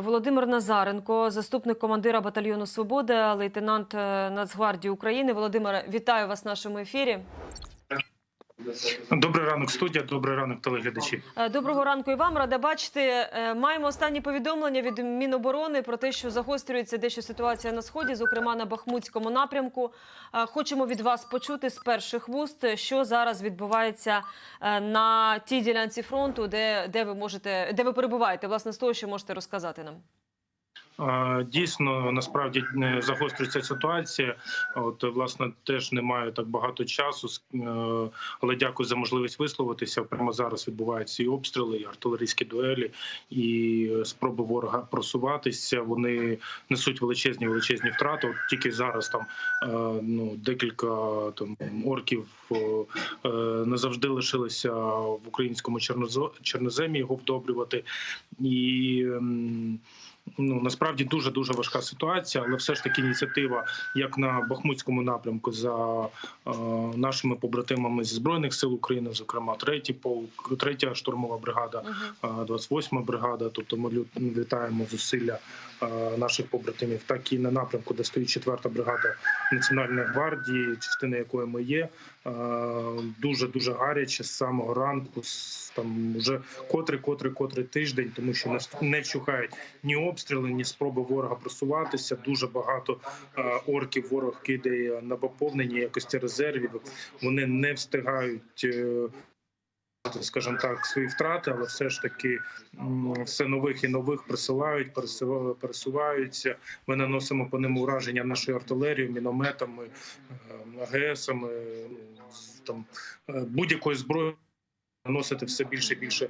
Володимир Назаренко, заступник командира батальйону Свобода, лейтенант е, Нацгвардії України. Володимире, вітаю вас в нашому ефірі. Добрий ранок, студія. Добрий ранок, телеглядачі. Е, Доброго ранку і вам. Рада бачити. Е, Маємо останні повідомлення від Міноборони про те, що загострюється дещо ситуація на сході, зокрема на Бахмутському напрямку. Е, Хочемо від вас почути з перших вуст, що зараз відбувається на тій ділянці фронту, де, де ви можете, де ви перебуваєте, власне, з того, що можете розказати нам. Дійсно, насправді не загострюється ситуація. От власне теж немає так багато часу, е, але дякую за можливість висловитися. Прямо зараз відбуваються і обстріли, і артилерійські дуелі, і спроби ворога просуватися. Вони несуть величезні величезні втрати. От тільки зараз там е, ну декілька там орків е, не завжди лишилися в українському чорноземі його вдобрювати і. Ну насправді дуже дуже важка ситуація, але все ж таки ініціатива, як на Бахмутському напрямку, за е, нашими побратимами зі збройних сил України, зокрема третій полк, третя штурмова бригада, е, 28 бригада. Тобто ми вітаємо зусилля е, наших побратимів, так і на напрямку, де стоїть четверта бригада Національної гвардії, частина якої ми є. Дуже дуже гаряче з самого ранку, з там вже котрий, котрий, котрий тиждень, тому що нас не вщухають ні обстріли, ні спроби ворога просуватися. Дуже багато е, орків ворог кидає на поповнення якості резервів. Вони не встигають. е, Скажімо так, свої втрати, але все ж таки все нових і нових присилають, пересува- пересуваються. Ми наносимо по ним ураження нашою артилерією, мінометами, е, АГСами, там будь-якою зброєю. Наносити все більше і більше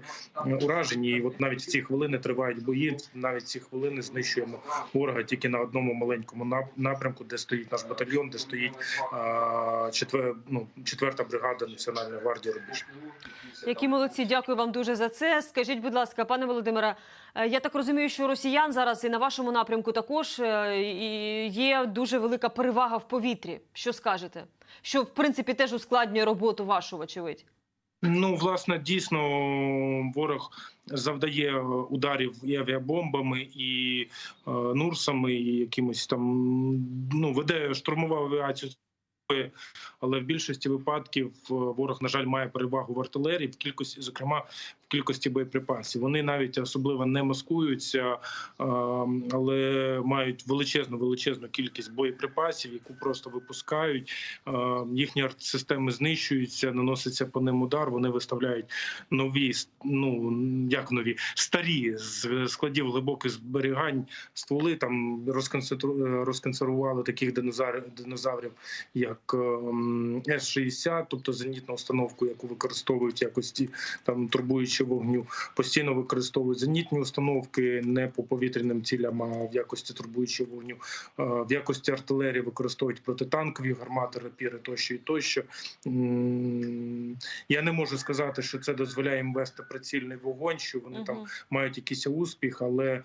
уражень, і от навіть в ці хвилини тривають бої. Навіть ці хвилини знищуємо ворога тільки на одному маленькому нап- напрямку, де стоїть наш батальйон, де стоїть четвер, ну, четверта бригада Національної гвардії Рубіж. Які молодці, дякую вам дуже за це. Скажіть, будь ласка, пане Володимире, е, я так розумію, що росіян зараз і на вашому напрямку також е, є дуже велика перевага в повітрі. Що скажете? Що в принципі теж ускладнює роботу вашу, вочевидь. Ну, власне, дійсно, ворог завдає ударів і авіабомбами, і е, нурсами, і якимось там ну веде штурмову авіацію. Але в більшості випадків е, ворог, на жаль, має перевагу в артилерії в кількості, зокрема кількості боєприпасів. Вони навіть особливо не маскуються, е, але мають величезну величезну кількість боєприпасів, яку просто випускають. Е, Їхні артсистеми знищуються, наноситься по ним удар. Вони виставляють нові ну як нові старі з складів глибоких зберігань стволи. Там розконсервували таких динозаврів, як ем, С-60, тобто зенітну установку, яку використовують якості там турбуючи вогню. Постійно використовують зенітні установки не по повітряним цілям, а в якості турбуючи вогню. Е, В якості артилерії використовують протитанкові гармати, рапіри тощо і тощо. Я не можу сказати, що це дозволяє їм вести прицільний вогонь, що вони там мають якийсь успіх, але е,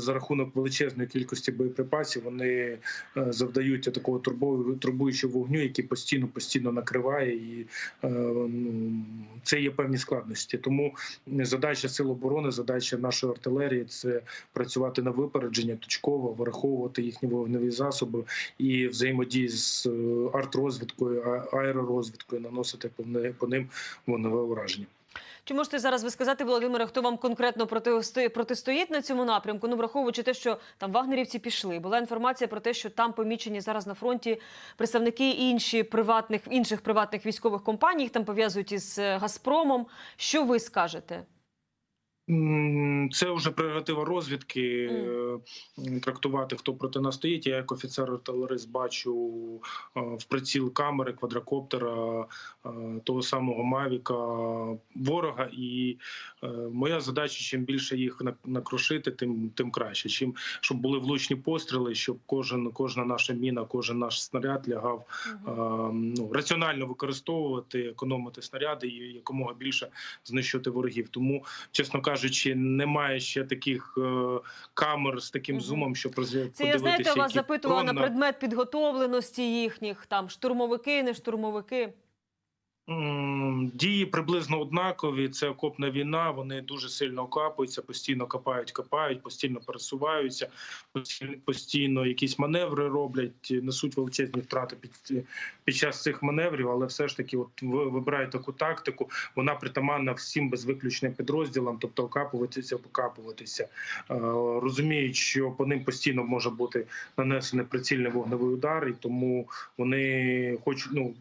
за рахунок величезної кількості боєприпасів вони е, завдають такого турбу- турбуючого вогню, який постійно постійно накриває, і ну, це є певні складності. Тому задача сил оборони, задача нашої артилерії це працювати на випередження, точково враховувати їхні вогневі засоби і взаємодії з е, артрозвідкою, аеророзвідкою, наносити по ним вогневе ураження. Чи можете зараз ви сказати, Володимире, хто вам конкретно протисто- протистоїть на цьому напрямку? Ну, враховуючи те, що там вагнерівці пішли. Була інформація про те, що там помічені зараз на фронті представники інші приватних інших приватних військових компаній. Їх там пов'язують із е, Газпромом. Що ви скажете? Це вже прерогатива розвідки е, трактувати, хто проти нас стоїть. Я як офіцер артилерист бачу е, в приціл камери, квадрокоптера, е, того самого Мавіка ворога. І моя задача: чим більше їх накрушити, тим тим краще. Чим щоб були влучні постріли, щоб кожен, кожна наша міна, кожен наш снаряд лягав ну, раціонально використовувати, економити снаряди і якомога більше знищувати ворогів. Тому, чесно кажучи, немає ще таких е, камер з таким зумом, щоб розв'язати. Це я знаєте, вас запитувала на предмет підготовленості їхніх там штурмовики, не штурмовики. Дії приблизно однакові. Це окопна війна. Вони дуже сильно окапуються, постійно копають, копають, постійно пересуваються, постійно, якісь маневри роблять, несуть величезні втрати під, під час цих маневрів. Але все ж таки, от вибирають таку тактику. Вона притаманна всім без виключення підрозділам, тобто окапуватися, покапуватися. Е, Розуміють, що по ним постійно може бути нанесений прицільний вогневий удар, і тому вони хочуть ну.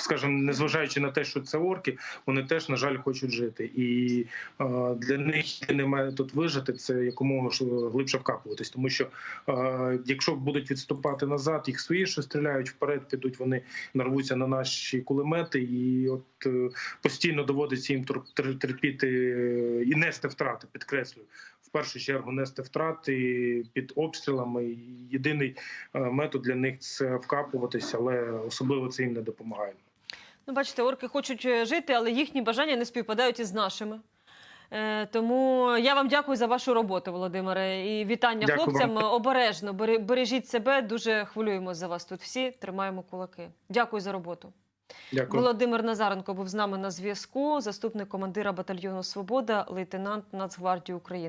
Скажімо, незважаючи на те, що це орки, вони теж на жаль хочуть жити, і е, для них єдиний метод вижити це якомога ж глибше вкапуватись, тому що е, якщо будуть відступати назад, їх свої що стріляють вперед, підуть вони нарвуться на наші кулемети, і от е, постійно доводиться їм тер- тер- терпіти е, і нести втрати. Підкреслюю, в першу чергу нести втрати під обстрілами. Єдиний е, метод для них це вкапуватись, але особливо це їм не допомагає. Ну, бачите, орки хочуть е, жити, але їхні бажання не співпадають із нашими. Е, тому я вам дякую за вашу роботу, Володимире. І вітання Дякую хлопцям. вам. Обережно, бережіть себе. Дуже хвилюємо за вас тут всі. Тримаємо кулаки. Дякую за роботу. Дякую. Володимир Назаренко був з нами на зв'язку, заступник командира батальйону Свобода, лейтенант Нацгвардії України.